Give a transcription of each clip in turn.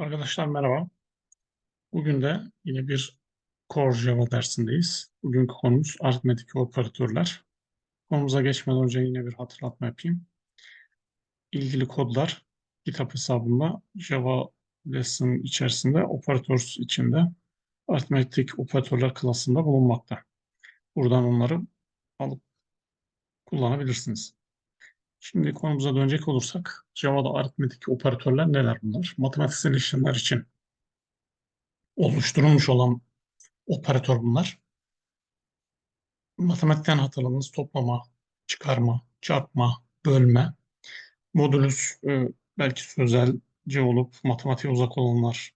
Arkadaşlar merhaba. Bugün de yine bir Core Java dersindeyiz. Bugünkü konumuz aritmetik operatörler. Konumuza geçmeden önce yine bir hatırlatma yapayım. İlgili kodlar GitHub hesabımda Java Lesson içerisinde operators içinde aritmetik operatörler klasında bulunmakta. Buradan onları alıp kullanabilirsiniz. Şimdi konumuza dönecek olursak Java'da aritmetik operatörler neler bunlar? Matematiksel işlemler için oluşturulmuş olan operatör bunlar. Matematikten hatırladığınız toplama, çıkarma, çarpma, bölme, modülüs e, belki sözelce olup matematiğe uzak olanlar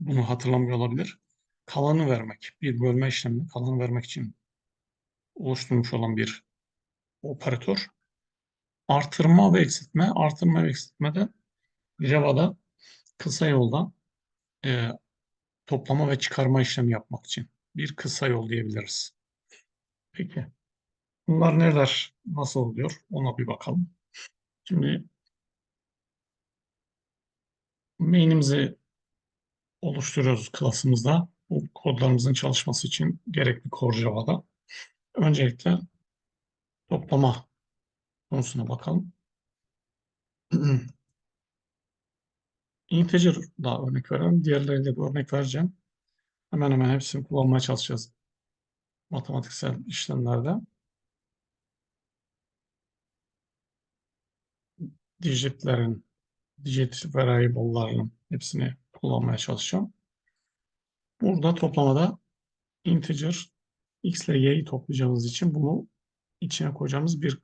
bunu hatırlamıyor olabilir. Kalanı vermek, bir bölme işlemini kalanı vermek için oluşturulmuş olan bir operatör. Artırma ve eksiltme, artırma ve eksiltme de Java'da kısa yoldan e, toplama ve çıkarma işlemi yapmak için bir kısa yol diyebiliriz. Peki. Bunlar neler, nasıl oluyor? Ona bir bakalım. Şimdi main'imizi oluşturuyoruz klasımızda. Bu kodlarımızın çalışması için gerekli Core Java'da. Öncelikle toplama konusuna bakalım. Integer da örnek verelim. Diğerleriyle de örnek vereceğim. Hemen hemen hepsini kullanmaya çalışacağız matematiksel işlemlerde. Digitlerin, digit variable'ların hepsini kullanmaya çalışacağım. Burada toplamada integer x ile y'yi toplayacağımız için bunu içine koyacağımız bir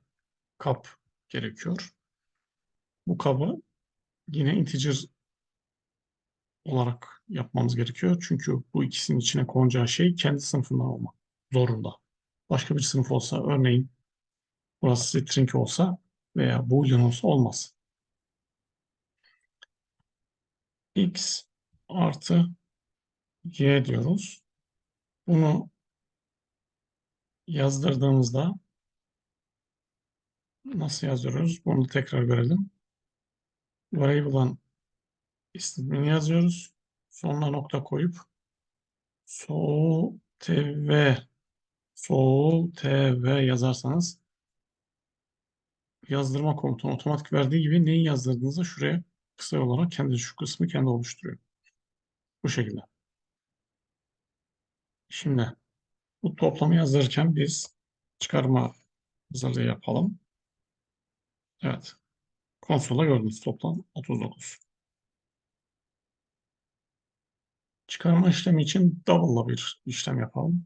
kap gerekiyor. Bu kabı yine integer olarak yapmamız gerekiyor. Çünkü bu ikisinin içine konacağı şey kendi sınıfından olmak zorunda. Başka bir sınıf olsa örneğin burası string olsa veya boolean olsa olmaz. x artı y diyoruz. Bunu yazdırdığımızda nasıl yazıyoruz? Bunu tekrar görelim. Variable'dan ismini yazıyoruz. Sonuna nokta koyup sol tv sol tv yazarsanız yazdırma komutunu otomatik verdiği gibi neyi yazdırdığınızda şuraya kısa olarak kendi şu kısmı kendi oluşturuyor. Bu şekilde. Şimdi bu toplamı yazdırırken biz çıkarma hazırlığı yapalım. Evet. Konsola gördüğünüz toplam 39. Çıkarma işlemi için double'la bir işlem yapalım.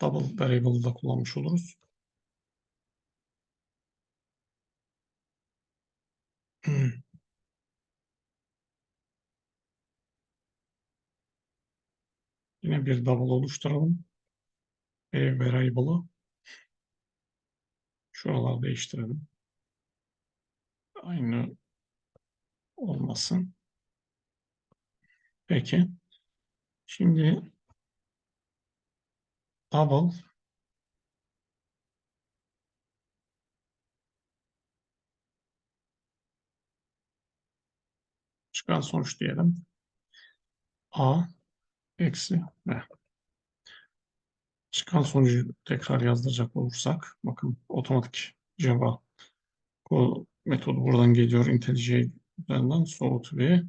Double variable'ı da kullanmış oluruz. Yine bir double oluşturalım. E variable'ı şuraları değiştirelim. Aynı olmasın. Peki. Şimdi double çıkan sonuç diyelim. A eksi B. Çıkan sonucu tekrar yazdıracak olursak bakın otomatik Java metodu buradan geliyor. IntelliJ üzerinden soğut ve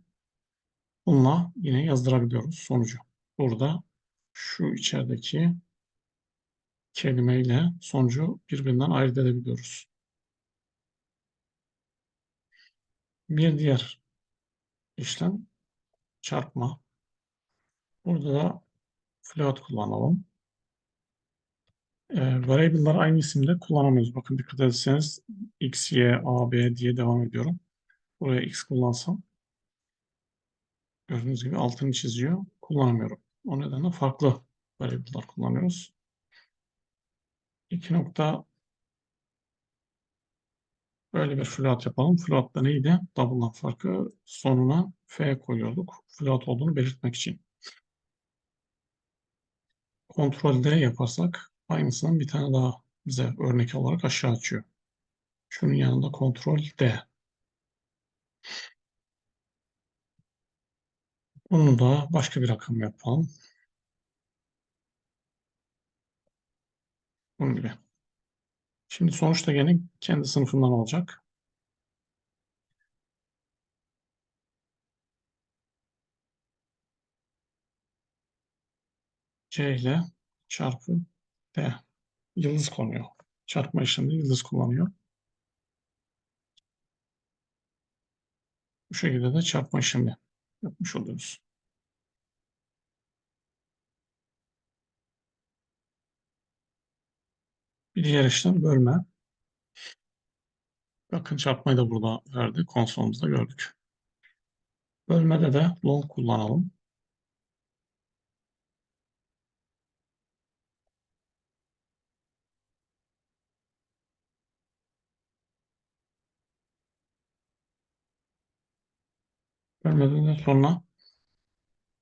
bununla yine yazdırabiliyoruz sonucu. Burada şu içerideki kelimeyle sonucu birbirinden ayırt edebiliyoruz. Bir diğer işlem çarpma. Burada da float kullanalım. E, variable'lar aynı isimde kullanamıyoruz. Bakın dikkat ederseniz x, y, a, b diye devam ediyorum. Buraya x kullansam gördüğünüz gibi altını çiziyor. Kullanamıyorum. O nedenle farklı variable'lar kullanıyoruz. İki nokta böyle bir float yapalım. Float da neydi? Double'dan farkı sonuna f koyuyorduk. Float olduğunu belirtmek için. Kontrol D yaparsak aynısının bir tane daha bize örnek olarak aşağı açıyor. Şunun yanında kontrol D. Onu da başka bir rakam yapalım. Bunun gibi. Şimdi sonuçta gene kendi sınıfından olacak. C ile çarpı D. Yıldız konuyor. Çarpma işleminde yıldız kullanıyor. Bu şekilde de çarpma işlemi yapmış oluyoruz. Bir diğer işlem bölme. Bakın çarpmayı da burada verdi. Konsolumuzda gördük. Bölmede de long kullanalım. De sonra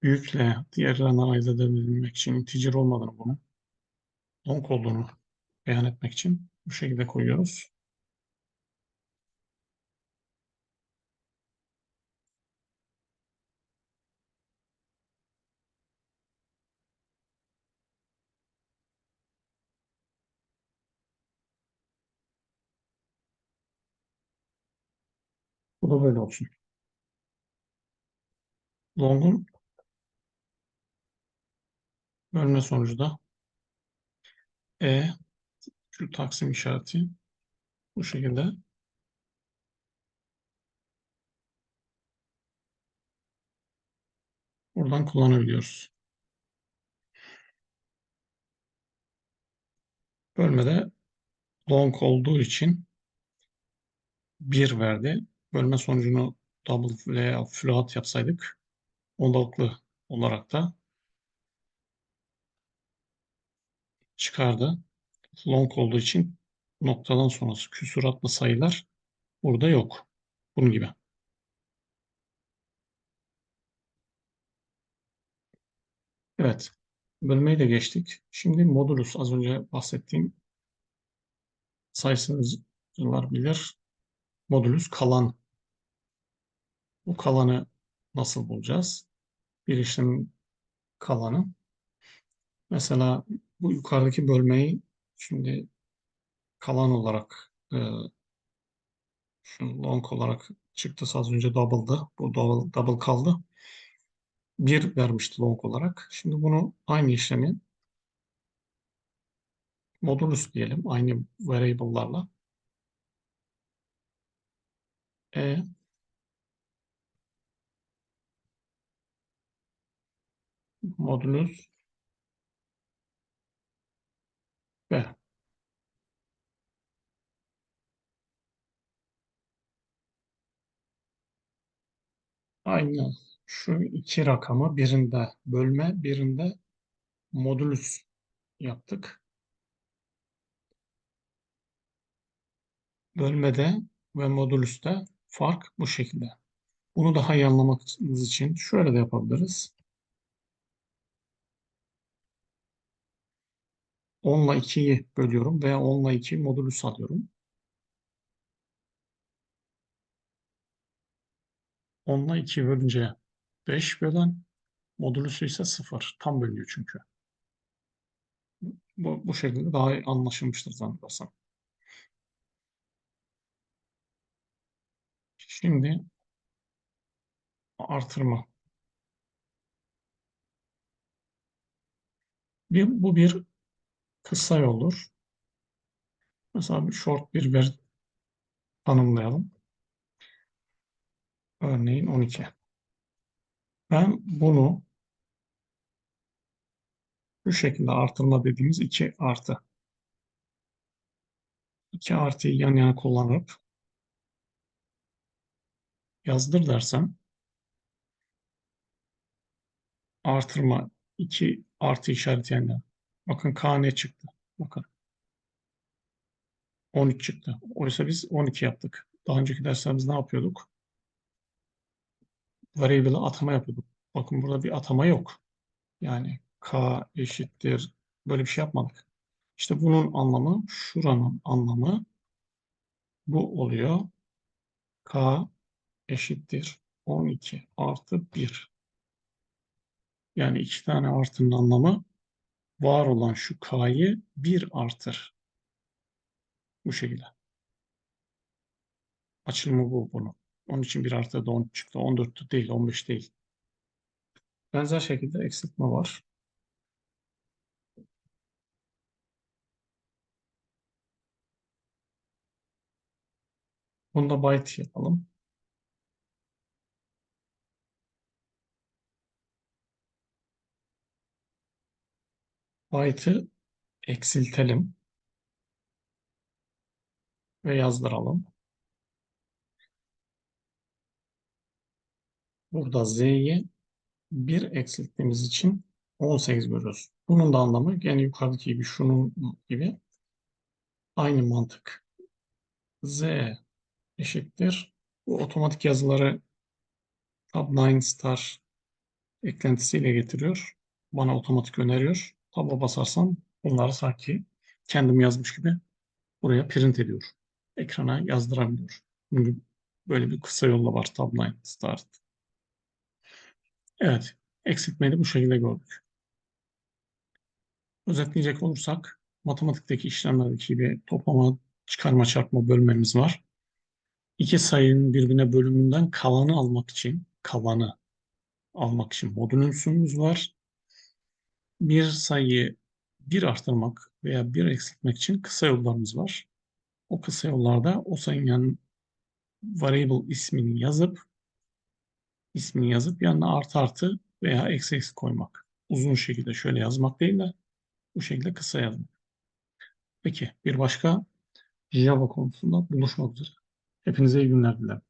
büyükle diğerlerinden ayırt edebilmek için integer olmadığını bunu long olduğunu beyan etmek için bu şekilde koyuyoruz. Bu da böyle olsun. Long'un bölme sonucu da e şu taksim işareti bu şekilde buradan kullanabiliyoruz. Bölmede long olduğu için 1 verdi. Bölme sonucunu double veya float yapsaydık ondalıklı olarak da çıkardı. Long olduğu için noktadan sonrası küsuratlı sayılar burada yok. Bunun gibi. Evet. Bölmeyi de geçtik. Şimdi modulus az önce bahsettiğim sayısızlar bilir. Modulus kalan. Bu kalanı nasıl bulacağız? Bir işlemin kalanı. Mesela bu yukarıdaki bölmeyi şimdi kalan olarak e, şu long olarak çıktı az önce double'dı. Bu double, double kaldı. 1 vermişti long olarak. Şimdi bunu aynı işlemi modulus diyelim. Aynı variable'larla. E modulus B. Aynı şu iki rakamı birinde bölme, birinde modülüs yaptık. Bölmede ve modülüste fark bu şekilde. Bunu daha iyi anlamanız için şöyle de yapabiliriz. 10 ile 2'yi bölüyorum veya 10 ile 2 modülüs alıyorum. 10 ile 2 bölünce 5 bölen, modülüsü ise 0. Tam bölünüyor çünkü. Bu, bu şekilde daha iyi anlaşılmıştır zannedersem. Şimdi artırma. Bir, bu bir kısa yoldur. Mesela bir short bir veri tanımlayalım. Örneğin 12. Ben bunu bu şekilde artırma dediğimiz 2 artı. 2 artıyı yan yana kullanıp yazdır dersem artırma 2 artı işareti yan yana. Bakın K ne çıktı? Bakın. 13 çıktı. Oysa biz 12 yaptık. Daha önceki derslerimizde ne yapıyorduk? Variable'a atama yapıyorduk. Bakın burada bir atama yok. Yani K eşittir. Böyle bir şey yapmadık. İşte bunun anlamı, şuranın anlamı bu oluyor. K eşittir 12 artı 1. Yani iki tane artının anlamı var olan şu k'yı bir artır. Bu şekilde. Açılımı bu bunun. Onun için bir artı da 10 çıktı. 14 değil, 15 değil. Benzer şekilde eksiltme var. Bunu da byte yapalım. Byte'ı eksiltelim ve yazdıralım. Burada z'yi 1 eksilttiğimiz için 18 görüyoruz. Bunun da anlamı yani yukarıdaki gibi şunun gibi aynı mantık. z eşittir. Bu otomatik yazıları Tab9 star eklentisiyle getiriyor. Bana otomatik öneriyor. Tab'a basarsam bunları sanki kendim yazmış gibi buraya print ediyor. Ekrana yazdırabiliyor. Çünkü böyle bir kısa yolla var Tab9 start. Evet. Eksiltmeyi bu şekilde gördük. Özetleyecek olursak matematikteki işlemlerdeki gibi toplama, çıkarma, çarpma, bölmemiz var. İki sayının birbirine bölümünden kalanı almak için, kalanı almak için modülünsümüz var. Bir sayıyı bir arttırmak veya bir eksiltmek için kısa yollarımız var. O kısa yollarda o sayının yan variable ismini yazıp ismini yazıp yanına artı artı veya eksi eksi koymak. Uzun şekilde şöyle yazmak değil de bu şekilde kısa yazmak. Peki bir başka Java konusunda buluşmak üzere. Hepinize iyi günler dilerim.